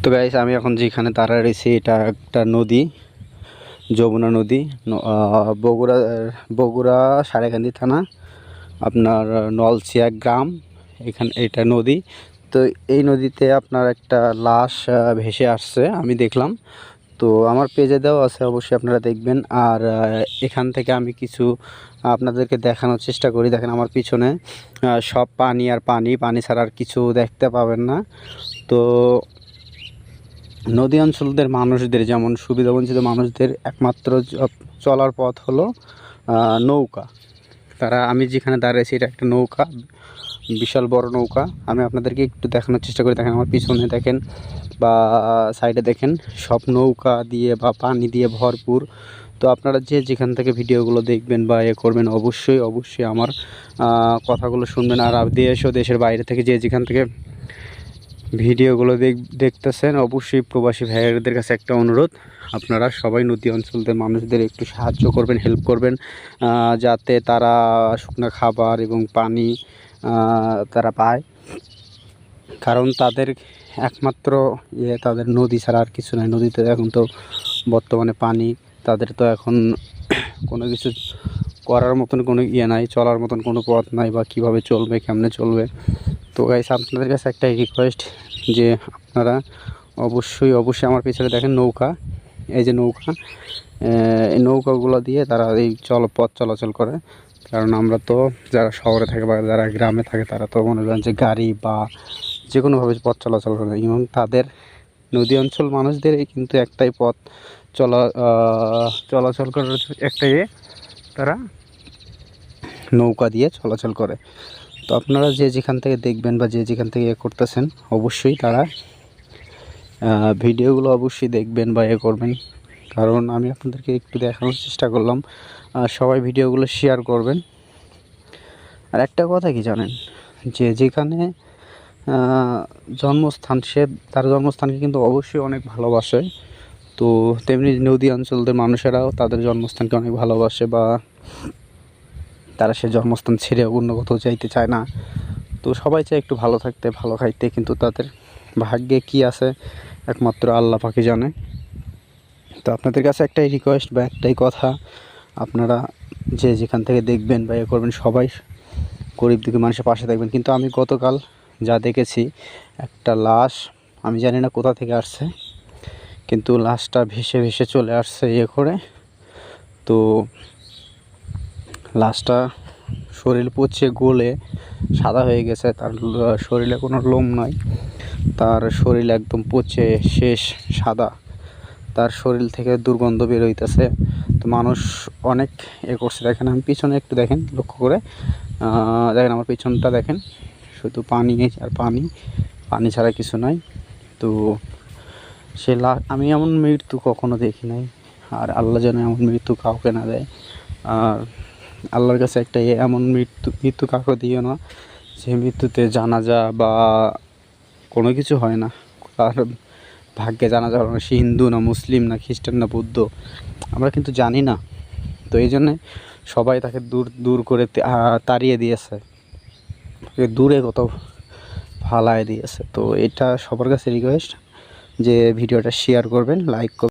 তো গাইস আমি এখন যেখানে দাঁড়া রয়েছি, এটা একটা নদী, যমুনা নদী বগুড়া বগুড়া সারেকান্দি থানা, আপনার নলছিয়া গ্রাম, এখানে, এটা নদী। তো এই নদীতে আপনার একটা লাশ ভেসে আসছে, আমি দেখলাম। তো আমার পেজে দেওয়া আছে, অবশ্যই আপনারা দেখবেন। আর এখান থেকে আমি কিছু আপনাদেরকে দেখানোর চেষ্টা করি। দেখেন আমার পিছনে সব পানি আর পানি পানি ছাড়া আর কিছু দেখতে পাবেন না। তো নদী অঞ্চলদের মানুষদের, যেমন সুবিধাবঞ্চিত মানুষদের, একমাত্র চলার পথ হলো নৌকা। তারা, আমি যেখানে দাঁড়িয়েছি এটা একটা নৌকা, বিশাল বড় নৌকা। আমি আপনাদেরকে একটু দেখানোর চেষ্টা করি, দেখেন আমার পিছনে দেখেন বা সাইডে দেখেন, সব নৌকা দিয়ে বা পানি দিয়ে ভরপুর। তো আপনারা যে যেখান থেকে ভিডিওগুলো দেখবেন বা এ করবেন, অবশ্যই অবশ্যই আমার কথাগুলো শুনবেন। আর দেশ ও দেশের বাইরে থেকে যে যেখান থেকে ভিডিওগুলো দেখ দেখতেছেন, অবশ্যই প্রবাসী ভাইয়াদের কাছে একটা অনুরোধ। আপনারা সবাই নদী অঞ্চলদের মানুষদের একটু সাহায্য করবেন হেল্প করবেন যাতে তারা শুকনো খাবার এবং পানি তারা পায়। কারণ তাদের একমাত্র ইয়ে তাদের নদী ছাড়া আর কিছু নাই। নদীতে এখন তো বর্তমানে পানি, তাদের তো এখন কোনো কিছু করার মতন কোনো ইয়ে নাই, চলার মতন কোনো পথ নাই বা কীভাবে চলবে, কেমনে চলবে। তো গাইস আপনাদের কাছে একটা রিকোয়েস্ট যে আপনারা অবশ্যই অবশ্যই আমার পিছনে দেখেন নৌকা। এই যে নৌকা এই নৌকাগুলো দিয়ে তারা এই চল, পথ চলাচল করে। কারণ আমরা তো যারা শহরে থাকে বা যারা গ্রামে থাকে, তারা তো মনে করেন যে গাড়ি বা যে কোনোভাবে পথ চলাচল করে। এবং তাদের নদী অঞ্চল মানুষদের কিন্তু একটাই পথ চলা চলাচল করার একটাই তারা নৌকা দিয়ে চলাচল করে। তো আপনারা যে যেখান থেকে দেখবেন বা যে যেখান থেকে এ করতেছেন, অবশ্যই তারা ভিডিওগুলো অবশ্যই দেখবেন বা এ করবেন। কারণ আমি আপনাদেরকে একটু দেখানোর চেষ্টা করলাম সবাই ভিডিওগুলো শেয়ার করবেন। আর একটা কথা কি জানেন? যে যেখানে জন্মস্থান, সে তার জন্মস্থানকে কিন্তু অবশ্যই অনেক ভালোবাসে। তো তেমনি নদী অঞ্চলদের মানুষেরাও তাদের জন্মস্থানকে অনেক ভালোবাসে বা তারা সে জন্মস্থান ছেড়ে অন্য কোথাও যাইতে চায় না। তো সবাই চায় একটু ভালো থাকতে, ভালো খাইতে, কিন্তু তাদের ভাগ্যে কি আছে একমাত্র আল্লাহ পাখি জানে। তো আপনাদের কাছে একটাই রিকোয়েস্ট বা একটাই কথা, আপনারা যে যেখান থেকে দেখবেন বা ইয়ে করবেন, সবাই গরিব দুঃখী মানুষের পাশে থাকবেন। কিন্তু আমি গতকাল যা দেখেছি, একটা লাশ, আমি জানি না কোথা থেকে আসছে, কিন্তু লাশটা ভেসে ভেসে চলে আসছে ইয়ে করে। তো লাশটা শরীর পচে গলে সাদা হয়ে গেছে, তার শরীরে কোনো লোম নয় তার শরীর একদম পচে শেষ সাদা, তার শরীর থেকে দুর্গন্ধ বের হইতেছে। তো মানুষ অনেক এ করছে। দেখেন, আমি পিছনে একটু দেখেন, লক্ষ্য করে দেখেন আমার পিছনটা দেখেন, শুধু পানি আর পানি পানি ছাড়া কিছু নাই। তো সে লা, আমি এমন মৃত্যু কখনো দেখি নাই, আর আল্লাহ যেন এমন মৃত্যু কাউকে না দেয়। আর আল্লাহর কাছে একটা এমন মৃত্যু মৃত্যু কাউকে দিও না যে মৃত্যুতে জানাজা বা কোনো কিছু হয় না। আর ভাগ্যে জানাজা হলো না, সে হিন্দু না মুসলিম না খ্রিস্টান না বৌদ্ধ, আমরা কিন্তু জানি না। তো এই জন্যে সবাই তাকে দূর দূর করে তাড়িয়ে দিয়েছে। তাকে দূরে কত ফালায় দিয়েছে। তো এটা সবার কাছে রিকোয়েস্ট যে ভিডিওটা শেয়ার করবেন লাইক করবেন।